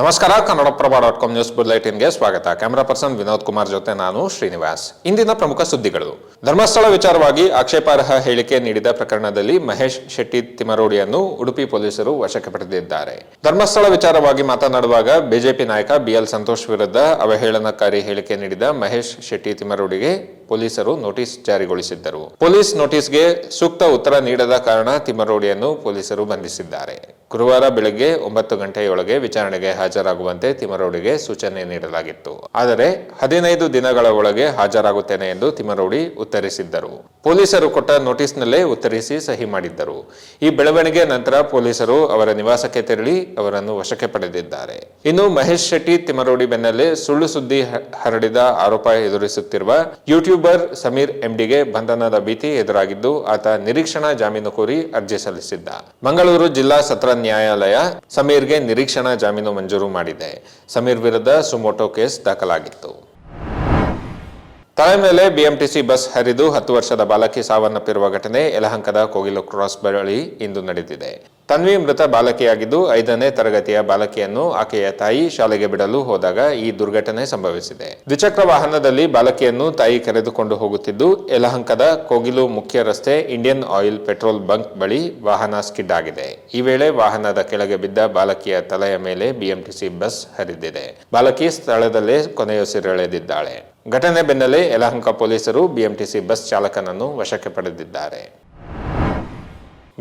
ನಮಸ್ಕಾರ, Kannadaprabha dot com news ಬುಲೆಟಿನ್ಗೆ ಸ್ವಾಗತ. ಕ್ಯಾಮರಾ ಪರ್ಸನ್ ವಿನೋದ್ ಕುಮಾರ್ ಜೊತೆ ನಾನು ಶ್ರೀನಿವಾಸ್. ಇಂದಿನ ಪ್ರಮುಖ ಸುದ್ದಿಗಳು. ಧರ್ಮಸ್ಥಳ ವಿಚಾರವಾಗಿ ಆಕ್ಷೇಪಾರ್ಹ ಹೇಳಿಕೆ ನೀಡಿದ ಪ್ರಕರಣದಲ್ಲಿ ಮಹೇಶ್ ಶೆಟ್ಟಿ ತಿಮರೋಡಿಯನ್ನು ಉಡುಪಿ ಪೊಲೀಸರು ವಶಕ್ಕೆ ಪಡೆದಿದ್ದಾರೆ. ಧರ್ಮಸ್ಥಳ ವಿಚಾರವಾಗಿ ಮಾತನಾಡುವಾಗ ಬಿಜೆಪಿ ನಾಯಕ ಬಿಎಲ್ ಸಂತೋಷ್ ವಿರುದ್ಧ ಅವಹೇಳನಕಾರಿ ಹೇಳಿಕೆ ನೀಡಿದ ಮಹೇಶ್ ಶೆಟ್ಟಿ ತಿಮರೋಡಿಗೆ ಪೊಲೀಸರು ನೋಟಿಸ್ ಜಾರಿಗೊಳಿಸಿದ್ದರು. ಪೊಲೀಸ್ ನೋಟಿಸ್ಗೆ ಸೂಕ್ತ ಉತ್ತರ ನೀಡದ ಕಾರಣ ತಿಮರೋಡಿಯನ್ನು ಪೊಲೀಸರು ಬಂಧಿಸಿದ್ದಾರೆ. ಗುರುವಾರ ಬೆಳಗ್ಗೆ ಒಂಬತ್ತು ಗಂಟೆಯೊಳಗೆ ವಿಚಾರಣೆಗೆ ಹಾಜರಾಗುವಂತೆ ತಿಮರೌಡಿಗೆ ಸೂಚನೆ ನೀಡಲಾಗಿತ್ತು. ಆದರೆ ಹದಿನೈದು ದಿನಗಳ ಒಳಗೆ ಹಾಜರಾಗುತ್ತೇನೆ ಎಂದು ತಿಮರೌಡಿ ಉತ್ತರಿಸಿದ್ದರು. ಪೊಲೀಸರು ಕೊಟ್ಟ ನೋಟಿಸ್ನಲ್ಲೇ ಉತ್ತರಿಸಿ ಸಹಿ ಮಾಡಿದ್ದರು. ಈ ಬೆಳವಣಿಗೆ ನಂತರ ಪೊಲೀಸರು ಅವರ ನಿವಾಸಕ್ಕೆ ತೆರಳಿ ಅವರನ್ನು ವಶಕ್ಕೆ ಪಡೆದಿದ್ದಾರೆ. ಇನ್ನು ಮಹೇಶ್ ಶೆಟ್ಟಿ ತಿಮರೌಡಿ ಬೆನ್ನಲ್ಲೇ ಸುಳ್ಳು ಸುದ್ದಿ ಹರಡಿದ ಆರೋಪ ಎದುರಿಸುತ್ತಿರುವ ಯೂಟ್ಯೂಬರ್ ಸಮೀರ್ ಎಂಡಿಗೆ ಬಂಧನದ ಭೀತಿ ಎದುರಾಗಿದ್ದು, ಆತ ನಿರೀಕ್ಷಣಾ ಜಾಮೀನು ಕೋರಿ ಅರ್ಜಿ ಸಲ್ಲಿಸಿದ್ದ. ಮಂಗಳೂರು ಜಿಲ್ಲಾ ಸತ್ರ ನ್ಯಾಯಾಲಯ ಸಮೀರ್ಗೆ ನಿರೀಕ್ಷಣಾ ಜಾಮೀನು ಮಂಜೂರು ಮಾಡಿದೆ. ಸಮೀರ್ ವಿರುದ್ಧ ಸುಮೋಟೋ ಕೇಸ್ ದಾಖಲಾಗಿತ್ತು. ತಲೆ ಮೇಲೆ ಬಿಎಂಟಿಸಿ ಬಸ್ ಹರಿದು ಹತ್ತು ವರ್ಷದ ಬಾಲಕಿ ಸಾವನ್ನಪ್ಪಿರುವ ಘಟನೆ ಯಲಹಂಕದ ಕೋಗಿಲು ಕ್ರಾಸ್ ಬಳಿ ಇಂದು ನಡೆದಿದೆ. ತನ್ವಿ ಮೃತ ಬಾಲಕಿಯಾಗಿದ್ದು ಐದನೇ ತರಗತಿಯ ಬಾಲಕಿಯನ್ನು ಆಕೆಯ ತಾಯಿ ಶಾಲೆಗೆ ಬಿಡಲು ಹೋದಾಗ ಈ ದುರ್ಘಟನೆ ಸಂಭವಿಸಿದೆ. ದ್ವಿಚಕ್ರ ವಾಹನದಲ್ಲಿ ಬಾಲಕಿಯನ್ನು ತಾಯಿ ಕರೆದುಕೊಂಡು ಹೋಗುತ್ತಿದ್ದು, ಯಲಹಂಕದ ಕೋಗಿಲು ಮುಖ್ಯ ರಸ್ತೆ ಇಂಡಿಯನ್ ಆಯಿಲ್ ಪೆಟ್ರೋಲ್ ಬಂಕ್ ಬಳಿ ವಾಹನ ಸ್ಕಿಡ್ ಆಗಿದೆ. ಈ ವೇಳೆ ವಾಹನದ ಕೆಳಗೆ ಬಿದ್ದ ಬಾಲಕಿಯ ತಲೆಯ ಮೇಲೆ ಬಿಎಂಟಿಸಿ ಬಸ್ ಹರಿದಿದೆ. ಬಾಲಕಿ ಸ್ಥಳದಲ್ಲೇ ಕೊನೆಯುಸಿರೆಳೆದಿದ್ದಾಳೆ. ಘಟನೆ ಬೆನ್ನಲ್ಲೇ ಯಲಹಂಕ ಪೊಲೀಸರು ಬಿಎಂಟಿಸಿ ಬಸ್ ಚಾಲಕನನ್ನು ವಶಕ್ಕೆ ಪಡೆದಿದ್ದಾರೆ.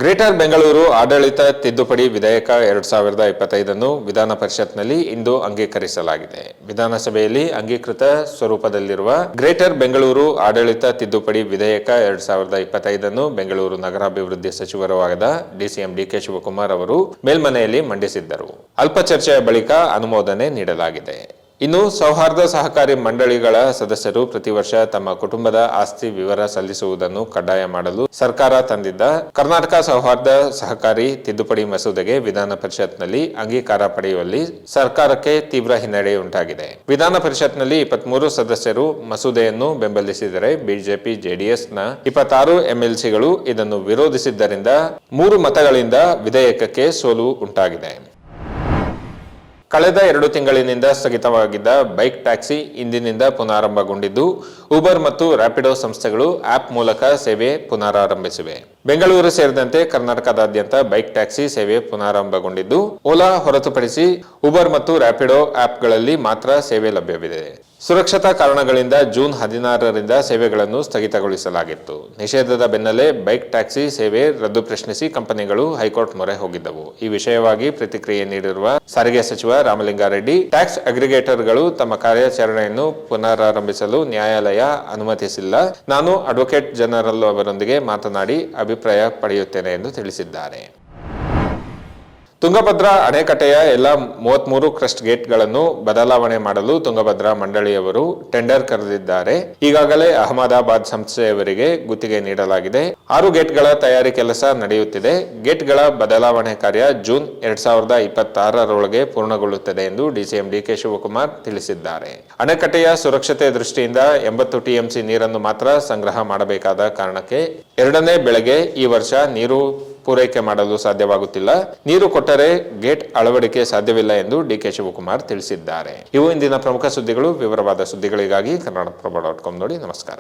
ಗ್ರೇಟರ್ ಬೆಂಗಳೂರು ಆಡಳಿತ ತಿದ್ದುಪಡಿ ವಿಧೇಯಕ ಎರಡು ಸಾವಿರದ ಇಪ್ಪತ್ತೈದನ್ನು ವಿಧಾನ ಪರಿಷತ್ನಲ್ಲಿ ಇಂದು ಅಂಗೀಕರಿಸಲಾಗಿದೆ. ವಿಧಾನಸಭೆಯಲ್ಲಿ ಅಂಗೀಕೃತ ಸ್ವರೂಪದಲ್ಲಿರುವ ಗ್ರೇಟರ್ ಬೆಂಗಳೂರು ಆಡಳಿತ ತಿದ್ದುಪಡಿ ವಿಧೇಯಕ ಎರಡು ಸಾವಿರದ ಇಪ್ಪತ್ತೈದನ್ನು ಬೆಂಗಳೂರು ನಗರಾಭಿವೃದ್ಧಿ ಸಚಿವರೂ ಆದ ಡಿಸಿಎಂ ಡಿಕೆ ಶಿವಕುಮಾರ್ ಅವರು ಮೇಲ್ಮನೆಯಲ್ಲಿ ಮಂಡಿಸಿದ್ದರು. ಅಲ್ಪ ಚರ್ಚೆಯ ಬಳಿಕ ಅನುಮೋದನೆ ನೀಡಲಾಗಿದೆ. ಇನ್ನು ಸೌಹಾರ್ದ ಸಹಕಾರಿ ಮಂಡಳಿಗಳ ಸದಸ್ಯರು ಪ್ರತಿ ವರ್ಷ ತಮ್ಮ ಕುಟುಂಬದ ಆಸ್ತಿ ವಿವರ ಸಲ್ಲಿಸುವುದನ್ನು ಕಡ್ಡಾಯ ಮಾಡಲು ಸರ್ಕಾರ ತಂದಿದ್ದ ಕರ್ನಾಟಕ ಸೌಹಾರ್ದ ಸಹಕಾರಿ ತಿದ್ದುಪಡಿ ಮಸೂದೆಗೆ ವಿಧಾನ ಪರಿಷತ್ನಲ್ಲಿ ಅಂಗೀಕಾರ ಪಡೆಯುವಲ್ಲಿ ಸರ್ಕಾರಕ್ಕೆ ತೀವ್ರ ಹಿನ್ನಡೆ ಉಂಟಾಗಿದೆ. ವಿಧಾನ ಪರಿಷತ್ನಲ್ಲಿ ಇಪ್ಪತ್ಮೂರು ಸದಸ್ಯರು ಮಸೂದೆಯನ್ನು ಬೆಂಬಲಿಸಿದರೆ ಬಿಜೆಪಿ, ಜೆಡಿಎಸ್ನ ಇಪ್ಪತ್ತಾರು ಎಂಎಲ್ಸಿಗಳು ಇದನ್ನು ವಿರೋಧಿಸಿದ್ದರಿಂದ ಮೂರು ಮತಗಳಿಂದ ವಿಧೇಯಕಕ್ಕೆ ಸೋಲು ಉಂಟಾಗಿದೆ. ಕಳೆದ ಎರಡು ತಿಂಗಳಿನಿಂದ ಸ್ಥಗಿತವಾಗಿದ್ದ ಬೈಕ್ ಟ್ಯಾಕ್ಸಿ ಇಂದಿನಿಂದ ಪುನರಾರಂಭಗೊಂಡಿದ್ದು ಉಬರ್ ಮತ್ತು ರ್ಯಾಪಿಡೋ ಸಂಸ್ಥೆಗಳು ಆಪ್ ಮೂಲಕ ಸೇವೆ ಪುನರಾರಂಭಿಸಿವೆ. ಬೆಂಗಳೂರು ಸೇರಿದಂತೆ ಕರ್ನಾಟಕದಾದ್ಯಂತ ಬೈಕ್ ಟ್ಯಾಕ್ಸಿ ಸೇವೆ ಪುನರಾರಂಭಗೊಂಡಿದ್ದು ಓಲಾ ಹೊರತುಪಡಿಸಿ ಉಬರ್ ಮತ್ತು ರ್ಯಾಪಿಡೋ ಆಪ್ಗಳಲ್ಲಿ ಮಾತ್ರ ಸೇವೆ ಲಭ್ಯವಿದೆ. ಸುರಕ್ಷತಾ ಕಾರಣಗಳಿಂದ ಜೂನ್ ಹದಿನಾರರಿಂದ ಸೇವೆಗಳನ್ನು ಸ್ಥಗಿತಗೊಳಿಸಲಾಗಿತ್ತು. ನಿಷೇಧದ ಬೆನ್ನಲ್ಲೇ ಬೈಕ್ ಟ್ಯಾಕ್ಸಿ ಸೇವೆ ರದ್ದು ಪ್ರಶ್ನಿಸಿ ಕಂಪನಿಗಳು ಹೈಕೋರ್ಟ್ ಮೊರೆ ಹೋಗಿದ್ದವು. ಈ ವಿಷಯವಾಗಿ ಪ್ರತಿಕ್ರಿಯೆ ನೀಡಿರುವ ಸಾರಿಗೆ ಸಚಿವ ರಾಮಲಿಂಗಾರೆಡ್ಡಿ, ಟ್ಯಾಕ್ಸ್ ಅಗ್ರಿಗೇಟರ್ಗಳು ತಮ್ಮ ಕಾರ್ಯಾಚರಣೆಯನ್ನು ಪುನರಾರಂಭಿಸಲು ನ್ಯಾಯಾಲಯ ಅನುಮತಿಸಿಲ್ಲ. ನಾನು ಅಡ್ವೊಕೇಟ್ ಜನರಲ್ ಅವರೊಂದಿಗೆ ಮಾತನಾಡಿ ಅಭಿಪ್ರಾಯ ಪಡೆಯುತ್ತೇನೆ ಎಂದು ತಿಳಿಸಿದ್ದಾರೆ. ತುಂಗಭದ್ರಾ ಅಣೆಕಟ್ಟೆಯ ಎಲ್ಲ ಮೂವತ್ಮೂರು ಕ್ರಸ್ಟ್ ಗೇಟ್ಗಳನ್ನು ಬದಲಾವಣೆ ಮಾಡಲು ತುಂಗಭದ್ರಾ ಮಂಡಳಿಯವರು ಟೆಂಡರ್ ಕರೆದಿದ್ದಾರೆ. ಈಗಾಗಲೇ ಅಹಮದಾಬಾದ್ ಸಂಸ್ಥೆಯವರಿಗೆ ಗುತ್ತಿಗೆ ನೀಡಲಾಗಿದೆ. ಆರು ಗೇಟ್ಗಳ ತಯಾರಿ ಕೆಲಸ ನಡೆಯುತ್ತಿದೆ. ಗೇಟ್ಗಳ ಬದಲಾವಣೆ ಕಾರ್ಯ ಜೂನ್ ಎರಡ್ ಸಾವಿರದ ಇಪ್ಪತ್ತಾರರೊಳಗೆ ಪೂರ್ಣಗೊಳ್ಳುತ್ತದೆ ಎಂದು ಡಿಸಿಎಂ ಡಿಕೆ ಶಿವಕುಮಾರ್ ತಿಳಿಸಿದ್ದಾರೆ. ಅಣೆಕಟ್ಟೆಯ ಸುರಕ್ಷತೆ ದೃಷ್ಟಿಯಿಂದ ಎಂಬತ್ತು ಟಿಎಂಸಿ ನೀರನ್ನು ಮಾತ್ರ ಸಂಗ್ರಹ ಮಾಡಬೇಕಾದ ಕಾರಣಕ್ಕೆ ಎರಡನೇ ಬೆಳೆಗೆ ಈ ವರ್ಷ ನೀರು ಪೂರೈಕೆ ಮಾಡಲು ಸಾಧ್ಯವಾಗುತ್ತಿಲ್ಲ. ನೀರು ಕೊಟ್ಟರೆ ಗೇಟ್ ಅಳವಡಿಕೆ ಸಾಧ್ಯವಿಲ್ಲ ಎಂದು ಡಿಕೆ ಶಿವಕುಮಾರ್ ತಿಳಿಸಿದ್ದಾರೆ. ಇವು ಇಂದಿನ ಪ್ರಮುಖ ಸುದ್ದಿಗಳು. ವಿವರವಾದ ಸುದ್ದಿಗಳಿಗಾಗಿ ಕನ್ನಡಪ್ರಭ ಡಾಟ್ ಕಾಮ್ ನೋಡಿ ನಮಸ್ಕಾರ.